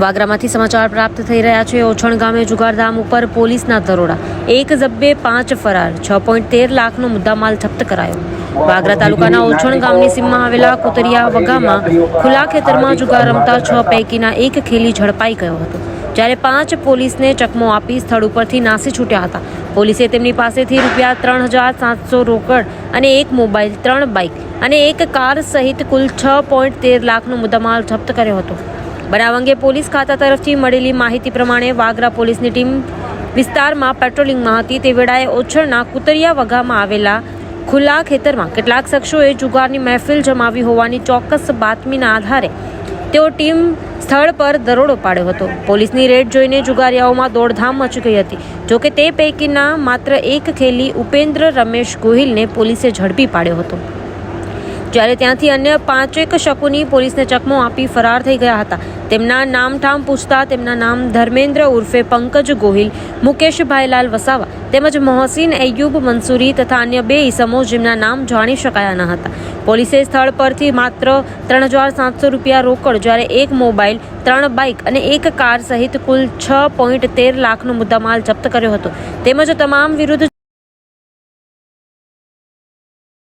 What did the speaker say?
વાગરામાંથી સમાચાર પ્રાપ્ત થઈ રહ્યા છે. ઓછણ ગામે જુગારધામ ઉપર પોલીસના દરોડા. એક જબ્બે પાંચ ફરાર. છ પોઈન્ટ તેર લાખનો મુદ્દામાલ જપ્ત કરાયો. વાગરા તાલુકાના ઓછણ ગામની સીમમાં આવેલા કુતરિયા વગામાં ખુલ્લા ખેતરમાં જુગાર રમતા છ પૈકીના એક ખેલી ઝડપાઈ ગયો હતો. જ્યારે પાંચ પોલીસને ચકમો આપી સ્થળ ઉપરથી નાસી છૂટ્યા હતા. પોલીસે તેમની પાસેથી રૂપિયા ત્રણ હજાર સાતસો રોકડ અને એક મોબાઈલ, ત્રણ બાઇક અને એક કાર સહિત કુલ છ પોઈન્ટ તેર લાખનો મુદ્દામાલ જપ્ત કર્યો હતો. બનાવ અંગે પોલીસ ખાતા તરફથી મળેલી માહિતી પ્રમાણે વાગરા પોલીસની ટીમ વિસ્તારમાં પેટ્રોલિંગમાં હતી. તે વેળાએ ઓછળના કુતરિયા વગામાં આવેલા ખુલ્લા ખેતરમાં કેટલાક શખ્સોએ જુગારની મહેફિલ જમાવી હોવાની ચોક્કસ બાતમીના આધારે તેઓ ટીમ સ્થળ પર દરોડો પાડ્યો હતો. પોલીસની રેડ જોઈને જુગારિયાઓમાં દોડધામ મચી ગઈ હતી. જોકે તે પૈકીના માત્ર એક ખેલી ઉપેન્દ્ર રમેશ ગોહિલને પોલીસે ઝડપી પાડ્યો હતો. જ્યારે ત્યાંથી અન્ય પાંચેક શકોની પોલીસને ચકમો આપી ફરાર થઈ ગયા હતા. તેમના નામઠામ પૂછતા તેમના નામ ધર્મેન્દ્ર ઉર્ફે પંકજ ગોહિલ, મુકેશ ભાઈલાલ વસાવા તેમજ મોહસિન એયુબ મંસૂરી તથા અન્ય બે ઈસમો જેમના નામ જાણી શકાયા ન હતા. પોલીસે સ્થળ પરથી માત્ર ત્રણ હજાર સાતસો રૂપિયા રોકડ જ્યારે એક મોબાઈલ, ત્રણ બાઇક અને એક કાર સહિત કુલ છ પોઈન્ટ તેર લાખનો મુદ્દામાલ જપ્ત કર્યો હતો. તેમજ તમામ વિરુદ્ધ